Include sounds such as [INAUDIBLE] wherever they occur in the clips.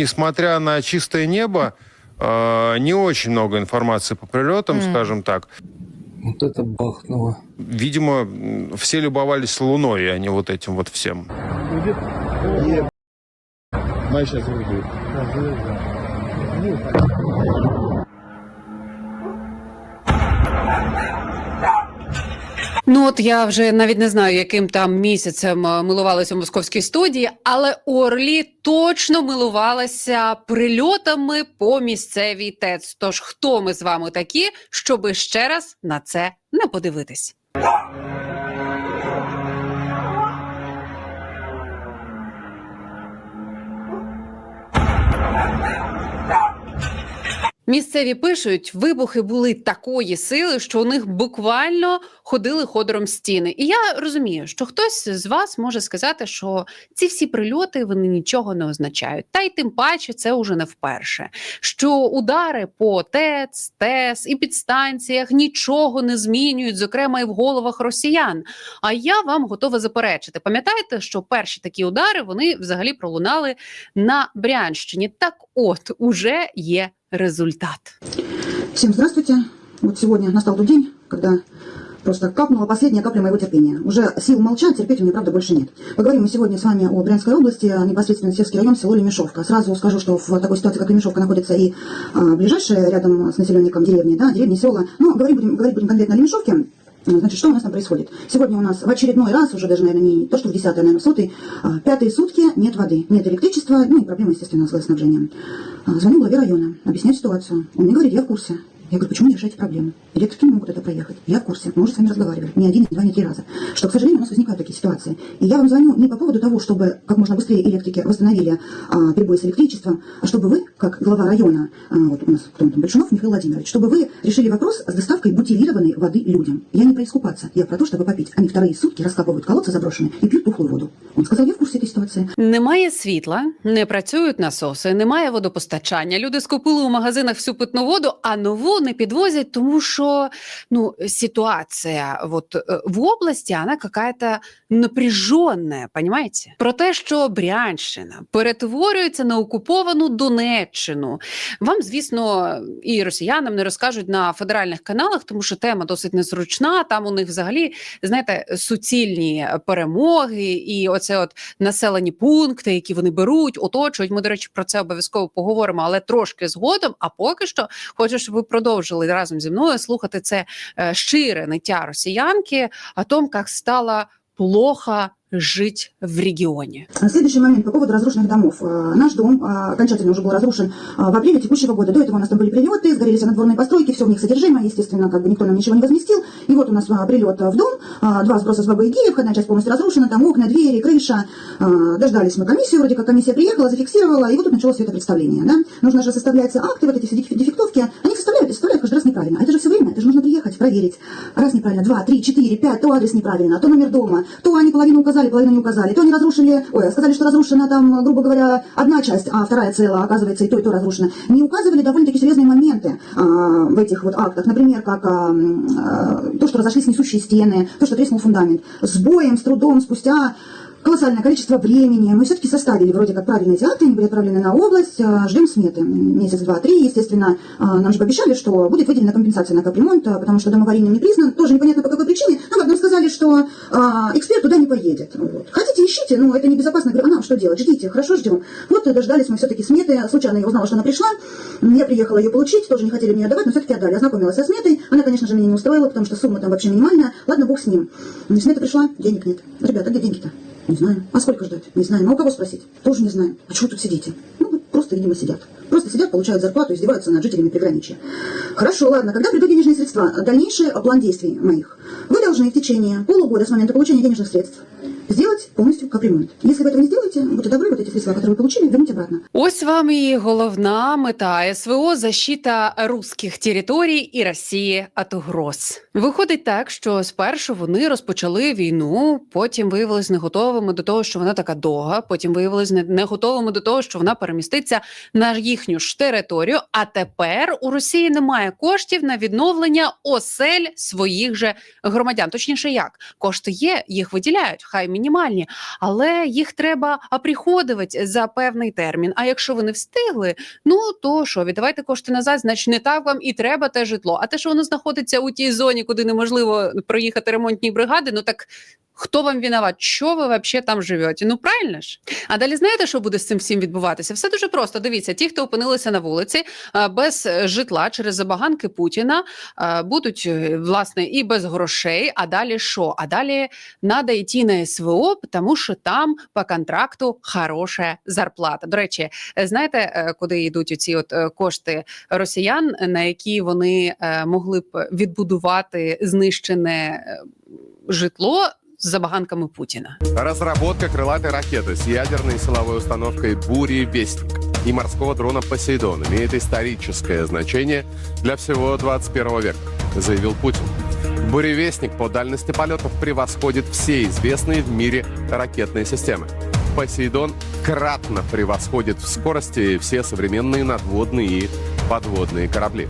Несмотря на чистое небо, э, не очень много информации по прилетам, скажем так. Вот это бахнуло. Видимо, все любовались Луной, а не вот этим вот всем. Май сейчас выйдет. Ну от я вже навіть не знаю, яким там місяцем милувалися у московській студії, але Орлі точно милувалася прильотами по місцевій ТЕЦ. Тож хто ми з вами такі, щоби ще раз на це не подивитись? Місцеві пишуть, вибухи були такої сили, що у них буквально ходили ходором стіни. І я розумію, що хтось з вас може сказати, що ці всі прильоти вони нічого не означають. Та й тим паче це уже не вперше. Що удари по ТЕЦ, ТЕС і підстанціях нічого не змінюють, зокрема і в головах росіян. А я вам готова заперечити. Пам'ятаєте, що перші такі удари вони взагалі пролунали на Брянщині. Так, от уже є результат. Всем здравствуйте. Вот сегодня настал тот день, когда просто капнула последняя капля моего терпения. Уже сил молчать, терпеть у меня, правда, больше нет. Поговорим мы сегодня с вами о Брянской области, непосредственно Севский район, село Лемешовка. Сразу скажу, что в такой ситуации, как Лемешовка, находится и а, ближайшие рядом с населенником деревни, да, деревни, села. Но говорим, будем, говорить будем конкретно о Лемешовке. Значит, что у нас там происходит? Сегодня у нас в очередной раз, уже даже, наверное, не то, что в десятый, наверное, в сотый, а, пятые сутки нет воды, нет электричества, ну и проблемы, естественно, с водоснабжением. А, Звоню главе района, объясняю ситуацию. Он мне говорит, я в курсе. Я говорю, почему не решаете проблему? Электрики не могут это проехать. Я в курсе. Мы уже с вами разговаривали. Не один, не два, не три раза. Что, к сожалению, у нас возникают такие ситуации. И я вам звоню не по поводу того, чтобы как можно быстрее электрики восстановили а, перебои с электричеством, а чтобы вы, как глава района, а, вот у нас кто он там, Большунов Михаил Владимирович, чтобы вы решили вопрос с доставкой бутилированной воды людям. Я не про искупаться, я про то, чтобы попить. Они вторые сутки раскапывают колодцы заброшенные и пьют тухлую воду. Он сказал, я в курсе этой ситуации. Немає світла, не працюють насоси, немає водопостачання. Люди скупили у магазинах всю питну воду, а нову не підвозять, тому що ну ситуація вот е, в області вона какая-то напряженная, понимаете? Про те, що Брянщина перетворюється на окуповану Донеччину. Вам, звісно, і росіянам не розкажуть на федеральних каналах, тому що тема досить незручна. Там у них взагалі знаєте суцільні перемоги, і оце от населені пункти, які вони беруть, оточують. Ми, до речі, про це обов'язково поговоримо, але трошки згодом. А поки що хочу, щоб ви продовжили разом зі мною слухати це е, щире ниття росіянки о том, як стало плохо жить в регионе. Следующий момент по поводу разрушенных домов. А, Наш дом а, окончательно уже был разрушен а, в апреле текущего года. До этого у нас там были прилеты, сгорели все надворные постройки, все в них содержимое, естественно, как бы никто нам ничего не возместил. И вот у нас прилет в дом, два сброса с бабы Яги, входная часть полностью разрушена, там окна, двери, крыша. Дождались мы комиссию, вроде как комиссия приехала, зафиксировала, и вот тут началось все это представление. Да? Нужно же составлять акты, вот эти все деф- дефектовки. Они составляют и составляют каждый раз неправильно. А это же все время, это же нужно приехать, проверить. Раз неправильно, два, три, четыре, пять, то адрес неправильно, то номер дома, то они половину указали, половину не указали, то они разрушили, ой, сказали, что разрушена там, грубо говоря, одна часть, а вторая цела, оказывается, и то, и то разрушена. Не указывали довольно-таки серьезные моменты а, в этих вот актах. Например, как а, м, а, то, что разошлись несущие стены, то, что треснул фундамент. С боем, с трудом, спустя колоссальное количество времени. Мы все-таки составили вроде как правильные эти акты, они были отправлены на область, а, ждем сметы. Месяц, два, три, естественно, а, нам же пообещали, что будет выделена компенсация на капремонт, а, потому что дом аварийным не признан, тоже непонятно по какой причине, нам сказали, что эксперт туда не поедет. Вот. Хотите, ищите, но это небезопасно. Говорю, а нам что делать? Ждите, хорошо, ждем. Вот дождались мы все-таки сметы, случайно я узнала, что она пришла, я приехала ее получить, тоже не хотели мне отдавать, но все-таки отдали. Ознакомилась со сметой, она, конечно же, меня не устроила, потому что сумма там вообще минимальная, ладно, бог с ним. Смета пришла, денег нет. Ребята, где деньги-то? Не знаю. А сколько ждать? Не знаем. А у кого спросить? Тоже не знаем. А чего тут сидите? Ну, вот просто, видимо, сидят. Просто сидят, получают зарплату, издеваются над жителями приграничья. Хорошо, ладно. Когда придут денежные средства, дальнейший план действий моих. Вы должны в течение полугода с момента получения денежных средств сделать полностью капремонт. Если вы этого не сделаете, будьте добры, вот эти средства, которые вы получили, вернуть обратно. Ось вам і головна мета СВО защита русських територій і Росії від угроз. Виходить так, що спершу вони розпочали війну, потім виявилися не готовими до того, що вона така довга. Потім виявилися не, не готовими до того, що вона переміститься на їхню ж територію. А тепер у Росії немає коштів на відновлення осель своїх же громадян. Точніше, як кошти є, їх виділяють. Хай мінімальні, але їх треба оприходувати за певний термін. А якщо ви не встигли, ну то що, віддавайте кошти назад, значить не так вам і треба те житло. А те, що воно знаходиться у тій зоні, куди неможливо проїхати ремонтні бригади, ну так. Хто вам виноват? Що ви взагалі там живете? Ну правильно ж. А далі знаєте, що буде з цим всім відбуватися? Все дуже просто. Дивіться, ті, хто опинилися на вулиці без е, житла через забаганки Путіна, будуть е, власне і без грошей. А далі що? А далі надо йти на СВО, тому що там по контракту хороша зарплата. До речі, е, знаєте, е, куди йдуть ці от е, кошти росіян, на які вони е, могли б відбудувати знищене е, житло з забаганками Путіна? Разработка крылатой ракеты с ядерной силовой установкой «Бури Вестник» и морского дрона «Посейдон» имеет историческое значение для всего 21 века, заявил Путин. «Буревестник» по дальности полетов превосходит все известные в мире ракетные системы. «Посейдон» кратно превосходит в скорости все современные надводные и подводные корабли.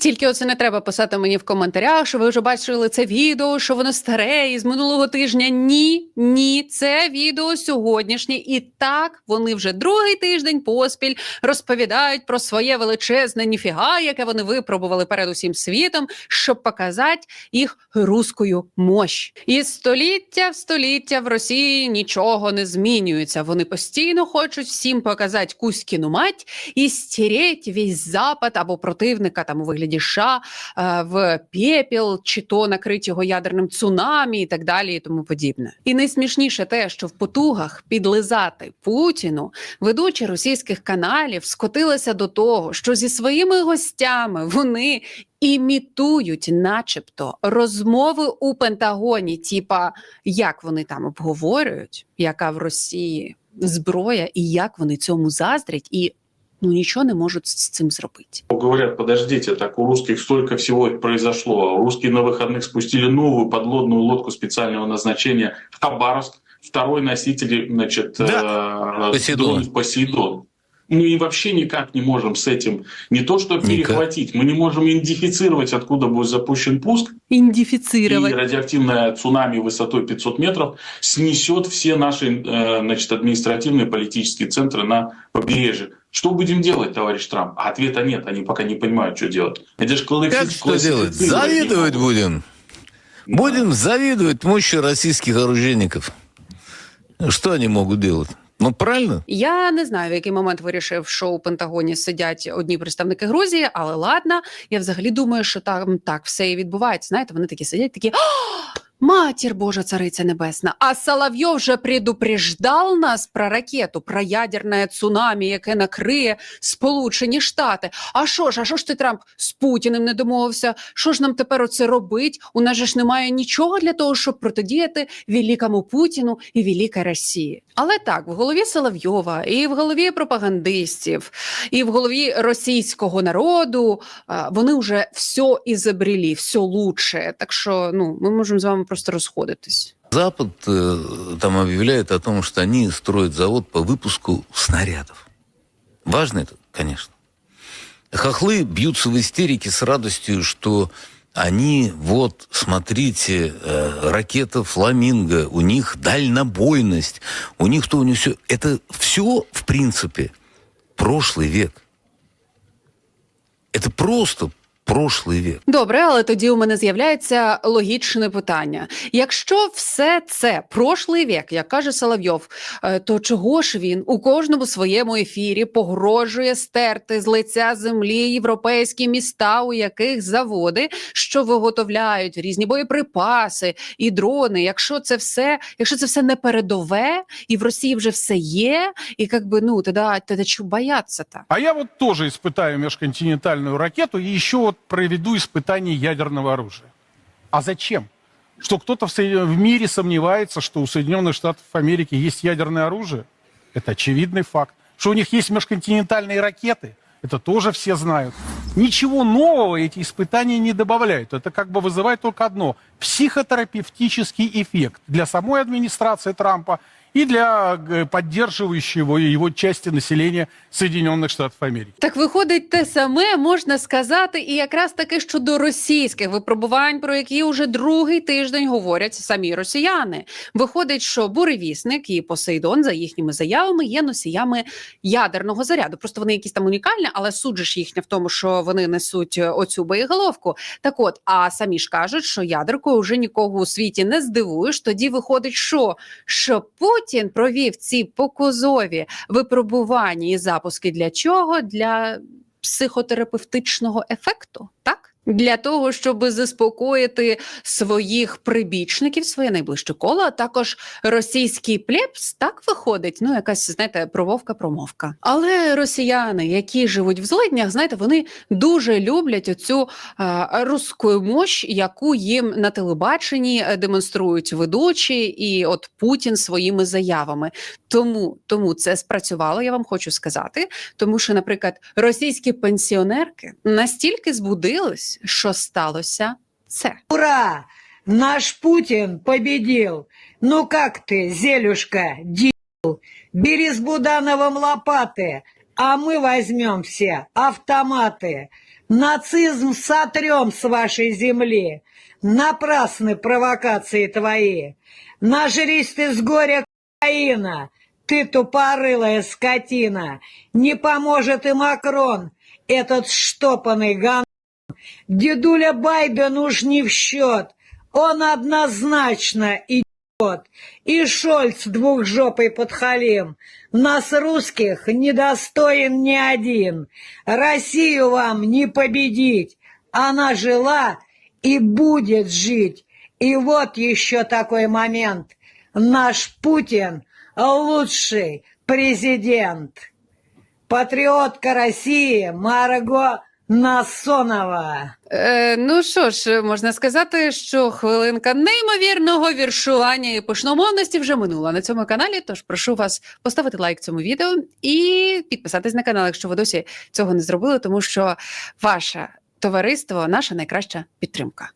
Тільки оце не треба писати мені в коментарях, що ви вже бачили це відео, що воно старе із минулого тижня. Ні, ні, це відео сьогоднішнє, і так вони вже другий тиждень поспіль розповідають про своє величезне ніфіга, яке вони випробували перед усім світом, щоб показати їх руською мощь. І століття в століття в Росії нічого не змінюється. Вони постійно хочуть всім показати Кузькіну мать і стереть весь запад або противника там у вигляді США е, в пепіл, чи то накрить його ядерним цунамі і так далі, і тому подібне. І найсмішніше те, що в потугах підлизати Путіну ведучі російських каналів скотилися до того, що зі своїми гостями вони. Імітують, начебто, розмови у Пентагоні, типа як вони там обговорюють, яка в Росії зброя, і як вони цьому заздрять, і ну нічого не можуть з цим зробити. Говорят, подождите, так у русских столько всего произошло. Русские на выходных спустили новую подводную лодку специального назначения в Хабаровск. Второй носитель, значит, э, Посейдон. Посейдон. Мы и вообще никак не можем с этим не то что Никак. перехватить, мы не можем идентифицировать, откуда будет запущен пуск, и Індифіцировать. радиоактивное цунами высотой 500 метров снесет все наши э, значит, административные политические центры на побережье. Что будем делать, товарищ Трамп? А ответа нет, они пока не понимают, что делать. Это же классифи- Как что делать? Завидовать будем. Будем завидовать мощи российских оружейников. Что они могут делать? Ну, правильно? Я не знаю, в який момент вирішив, що у Пентагоні сидять одні представники Грузії, але ладно. Я взагалі думаю, що там так все і відбувається. Знаєте, вони такі сидять, такі. «А, Матір Божа, цариця небесна. А Соловйов вже предупреждав нас про ракету, про ядерне цунамі, яке накриє Сполучені Штати. А що ж, а що ж ти Трамп з Путіним не домовився? Що ж нам тепер оце робить? У нас же ж немає нічого для того, щоб протидіяти великому Путіну і великій Росії. Але так, в голові Соловйова, і в голові пропагандистів, і в голові російського народу вони вже все ізобрели, все лучше. Так що ну ми можемо з вами просто розходитись. Запад э, там объявляет о том, что они строят завод по выпуску снарядов. Важно это, конечно. Хохлы бьются в истерике с радостью, что они, вот, смотрите, э, ракета «Фламинго», у них дальнобойность, у них то, у них все. Это все, в принципе, прошлый век. Это просто прошлый век. Добре, але тоді у мене з'являється логічне питання: якщо все це прошлий вік, як каже Соловйов, е, то чого ж він у кожному своєму ефірі погрожує стерти з лиця землі європейські міста, у яких заводи, що виготовляють різні боєприпаси і дрони? Якщо це все, якщо це все не передове, і в Росії вже все є, і як би ну тоді, тоді чого бояться-то? А я вот тоже испытаю межконтинентальную ракету и еще вот проведу испытание ядерного оружия. А зачем? Что кто-то в, в мире сомневается, что у Соединенных Штатов Америки есть ядерное оружие? Это очевидный факт. Что у них есть межконтинентальные ракеты? Это тоже все знают. Ничего нового эти испытания не добавляют. Это как бы вызывает только одно – психотерапевтический эффект для самой администрации Трампа и для э, поддерживающего его части населения Соединенных Штатов Америки. Так виходить, те саме можна сказати, і якраз таки щодо російських випробувань, про які уже другий тиждень говорять самі росіяни. Виходить, що буревісник і Посейдон, за їхніми заявами, є носіями ядерного заряду. Просто вони якісь там унікальні, але ж їхня в тому, що вони несуть оцю боєголовку. Так от, а самі ж кажуть, що ядеркою вже нікого у світі не здивуєш. Тоді виходить, що, що Путін провів ці показові випробування і запуски для чого? Для психотерапевтичного ефекту, так? Для того, щоб заспокоїти своїх прибічників, своє найближче коло, а також російський плебс, так виходить. Ну, якась, знаєте, прововка-промовка. Але росіяни, які живуть в злиднях, знаєте, вони дуже люблять оцю а, руську мощь, яку їм на телебаченні е, демонструють ведучі, і от Путін своїми заявами. Тому, тому це спрацювало, я вам хочу сказати. Тому що, наприклад, російські пенсіонерки настільки збудились, що сталося це. Ура! Наш Путин победил. Ну как ты, Зелюшка, дил? Бери с Будановым лопаты, а мы возьмем все автоматы. Нацизм сотрем с вашей земли. Напрасны провокации твои. Нажрись ты с горя кокаина. Ты тупорылая скотина. Не поможет и Макрон, этот штопанный ган. Дедуля Байден уж не в счет. Он однозначно идет. И Шольц двухжопый подхалим. Нас, русских, недостоин ни один. Россию вам не победить. Она жила и будет жить. И вот еще такой момент. Наш Путин лучший президент. Патриотка России Марго Насонова. Е, ну що ж, можна сказати, що хвилинка неймовірного віршування і пишномовності вже минула на цьому каналі. Тож прошу вас поставити лайк цьому відео і підписатись на канал, якщо ви досі цього не зробили, тому що ваше товариство наша найкраща підтримка.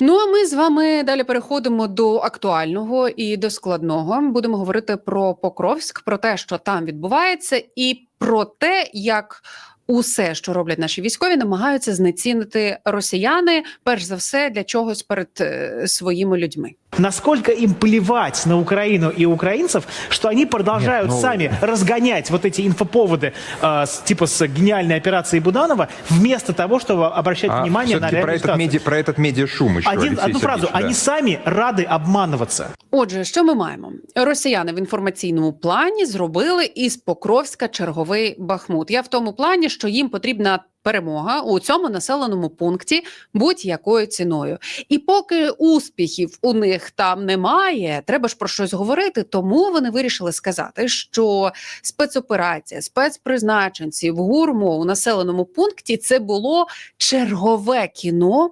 Ну а ми з вами далі переходимо до актуального і до складного. Будемо говорити про Покровськ, про те, що там відбувається, і про те, як усе, що роблять наші військові, намагаються знецінити росіяни, перш за все для чогось перед е, своїми людьми. Насколько им плевать на Украину и украинцев, что они продолжают Нет, ну- сами разгонять вот эти инфоповоды, э, с- типа с гениальной операцией Буданова, вместо того, чтобы обращать А внимание на все-таки про реальную этот, ситуацию. меди, про этот медиашум еще, Один, Алексей одну фразу. Сергеевич, да. Они сами рады обманываться. Отже, що ми маємо? Росіяни в інформаційному плані зробили із Покровська черговий Бахмут. Я в тому плані, що їм потрібна перемога у цьому населеному пункті будь-якою ціною. І поки успіхів у них там немає, треба ж про щось говорити. Тому вони вирішили сказати, що спецоперація, спецпризначенці в гурмо у населеному пункті це було чергове кіно.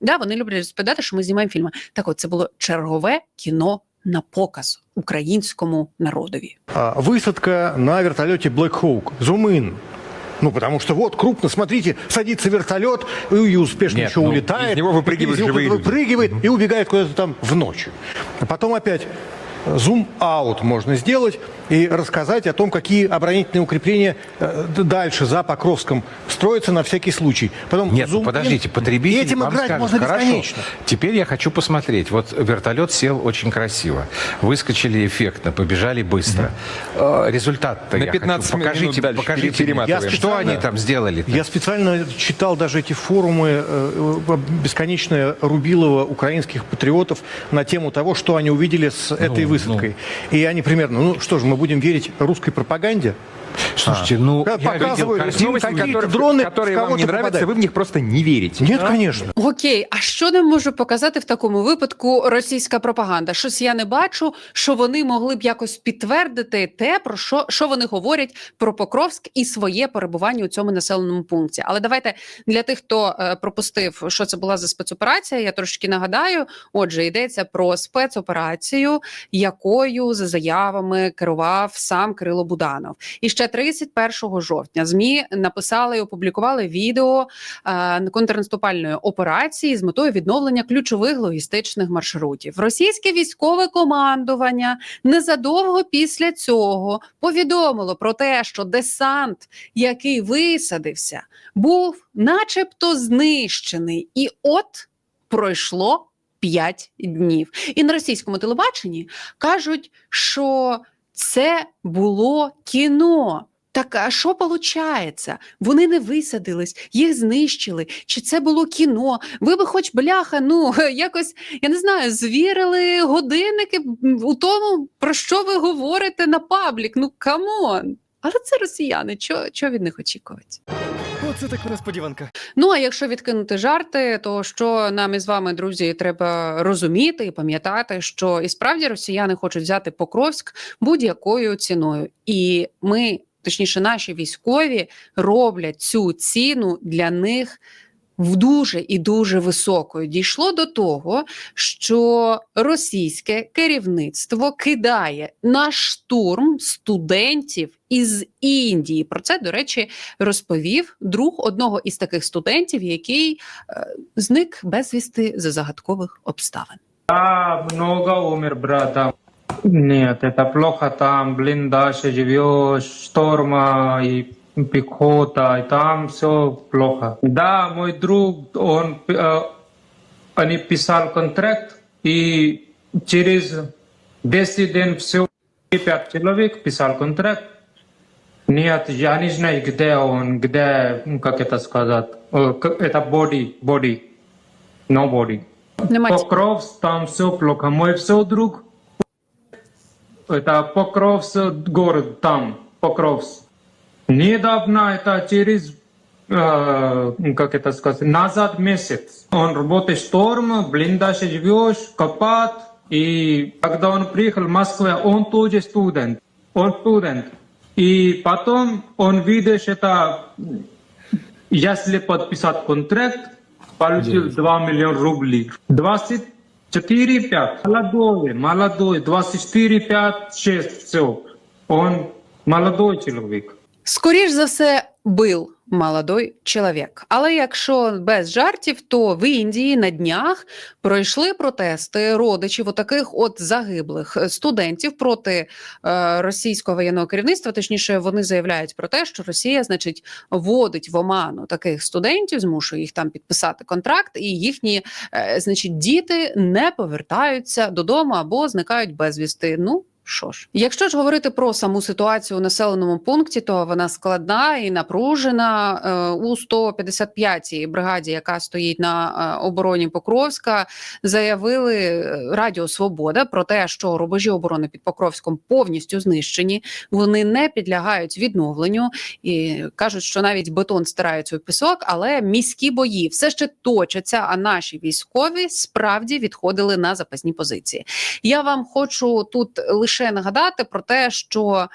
Да, вони люблять розповідати, що ми знімаємо фільми. Так от це було чергове кіно на показ українському народові. А, Высадка на вертолете Black Hawk. Зумын. Ну, потому что вот, крупно, смотрите, садится вертолет и, и успешно Нет, еще ну, улетает. из него выпрыгивают из него живые люди. выпрыгивает и убегает куда-то там в ночь. А потом опять зум-аут можно сделать и рассказать о том, какие оборонительные укрепления э, дальше за Покровском строятся на всякий случай. Потом Нет, ну зум-ин, подождите, потребитель этим вам играть скажет, можно хорошо, бесконечно. теперь я хочу посмотреть. Вот вертолет сел очень красиво, выскочили эффектно, побежали быстро. Э, Результат-то На я 15 хочу. минут Покажите, дальше покажите мне. Что они там сделали? Я специально читал даже эти форумы э, бесконечное Рубилова украинских патриотов на тему того, что они увидели с этой высадкой. И они примерно, ну что же, мы будем верить русской пропаганде? Слушайте, ну Как я показывают, видел картинки, картинки, какие-то которые- дроны которые в вам не кого-то нравятся, попадают. вы в них просто не верите. Нет, конечно. Окей, а що нам може показати в такому випадку російська пропаганда? Щось я не бачу, що вони могли б якось підтвердити те, про що, що вони говорять про Покровськ і своє перебування у цьому населеному пункті. Але давайте для тих, хто е, пропустив, що це була за спецоперація, я трошки нагадаю. Отже, йдеться про спецоперацію, якою за заявами керував сам Кирило Буданов. І ще 31 жовтня змі написали і опублікували відео е, контрнаступальної операції з метою відновлення ключових логістичних маршрутів. Російське військове командування незадовго після цього повідомило про те, що десант, який висадився, був начебто знищений, і от пройшло 5 днів. І на російському телебаченні кажуть, що це було кіно. Так, а що виходить? Вони не висадились, їх знищили. Чи це було кіно? Ви би, хоч бляха, ну [LAUGHS] якось я не знаю, звірили годинники у тому, про що ви говорите на паблік. Ну камон. Але це росіяни. Чого чо від них очікувати? Оце так несподіванка. Ну а якщо відкинути жарти, то що нам із вами, друзі, треба розуміти і пам'ятати, що і справді росіяни хочуть взяти Покровськ будь-якою ціною, і ми, точніше, наші військові роблять цю ціну для них. В дуже і дуже високою дійшло до того, що російське керівництво кидає на штурм студентів із Індії. Про це, до речі, розповів друг одного із таких студентів, який е, зник безвісти за загадкових обставин. Да, много умер, брата. Нет, это плохо там, блин, дальше живешь, шторма и пехота, и там все плохо. Да, мой друг, он, они писал контракт, и через 10 дней все, пять человек писал контракт. Нет, я не знаю, где он, где, как это сказать, Э, это body, body, no body. Покровск, там все плохо. Мой все друг, это Покровск, город там, Покровск. Недавно, это через, э, как это сказать, назад месяц. Он работает шторм, блиндаж живешь, копат. И когда он приехал в Москву, он тоже студент. Он студент. И потом он видишь это, если подписать контракт, получил 2 миллиона рублей. 24, 5. Молодой, молодой, 24, 5, 6, все. Он молодой человек. Скоріш за все, бил молодой чоловік. Але якщо без жартів, то в Індії на днях пройшли протести родичів отаких от загиблих студентів проти е, російського воєнного керівництва. Точніше, вони заявляють про те, що Росія, значить, вводить в оману таких студентів, змушує їх там підписати контракт, і їхні, е, значить, діти не повертаються додому або зникають безвісти. Ну. Що ж, якщо ж говорити про саму ситуацію у населеному пункті, то вона складна і напружена Е, у 155-й бригаді, яка стоїть на е, обороні Покровська, заявили е, Радіо Свобода про те, що рубежі оборони під Покровськом повністю знищені. Вони не підлягають відновленню і кажуть, що навіть бетон стирають у пісок, але міські бої все ще точаться. А наші військові справді відходили на запасні позиції. Я вам хочу тут лише нагадати про те, що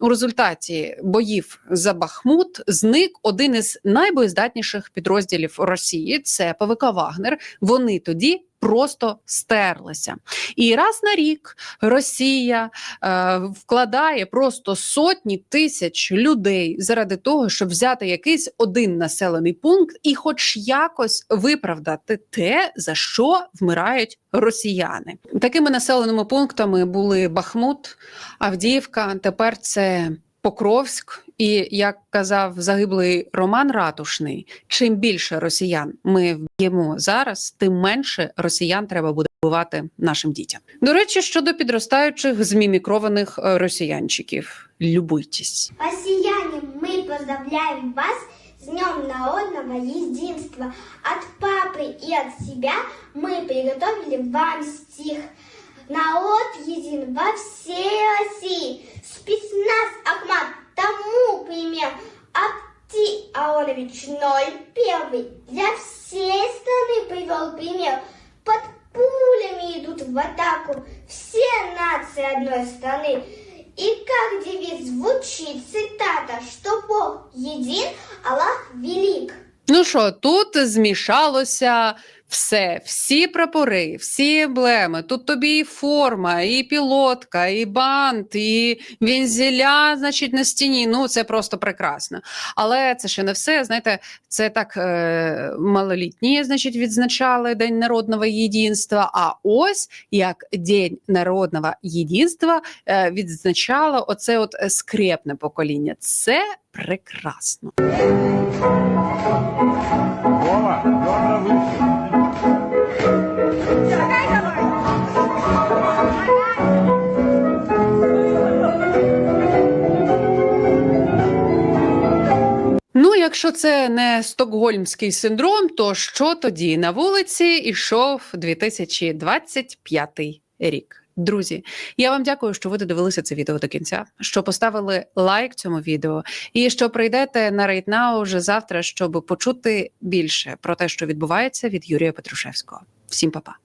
у результаті боїв за Бахмут зник один із найбоєздатніших підрозділів Росії. Це ПВК Вагнер. Вони тоді. Просто стерлися, і раз на рік Росія е, вкладає просто сотні тисяч людей заради того, щоб взяти якийсь один населений пункт і, хоч якось виправдати те, за що вмирають росіяни. Такими населеними пунктами були Бахмут, Авдіївка. Тепер це Покровськ. І як казав загиблий Роман Ратушний, чим більше росіян ми вб'ємо зараз, тим менше росіян треба буде вбивати нашим дітям. До речі, щодо підростаючих змімікрованих е, росіянчиків, любуйтесь. Россияне, мы поздравляем вас с Днем народного единства. От папы и от себя мы приготовили вам стих. Народ един во всей России. Спецназ Ахмат тому пример. Апти Аонович ноль первый. Для всей страны привел пример. Под пулями идут в атаку все нации одной страны. И как девиз звучит цитата, что Бог един, Аллах велик. Ну що, тут змішалося все, всі прапори, всі емблеми. Тут тобі і форма, і пілотка, і бант, і вінзеля, значить, на стіні. Ну, це просто прекрасно. Але це ще не все. Знаєте, це так е, малолітні, значить, відзначали День народного єдинства. А ось як День народного єдинства е, відзначало оце от скрепне покоління. Це прекрасно. Ну, якщо це не стокгольмський синдром, то що тоді на вулиці ішов 2025 рік? Друзі, я вам дякую, що ви додивилися це відео до кінця, що поставили лайк цьому відео, і що прийдете на RateNow вже завтра, щоб почути більше про те, що відбувається від Юрія Петрушевського. Всім па-па.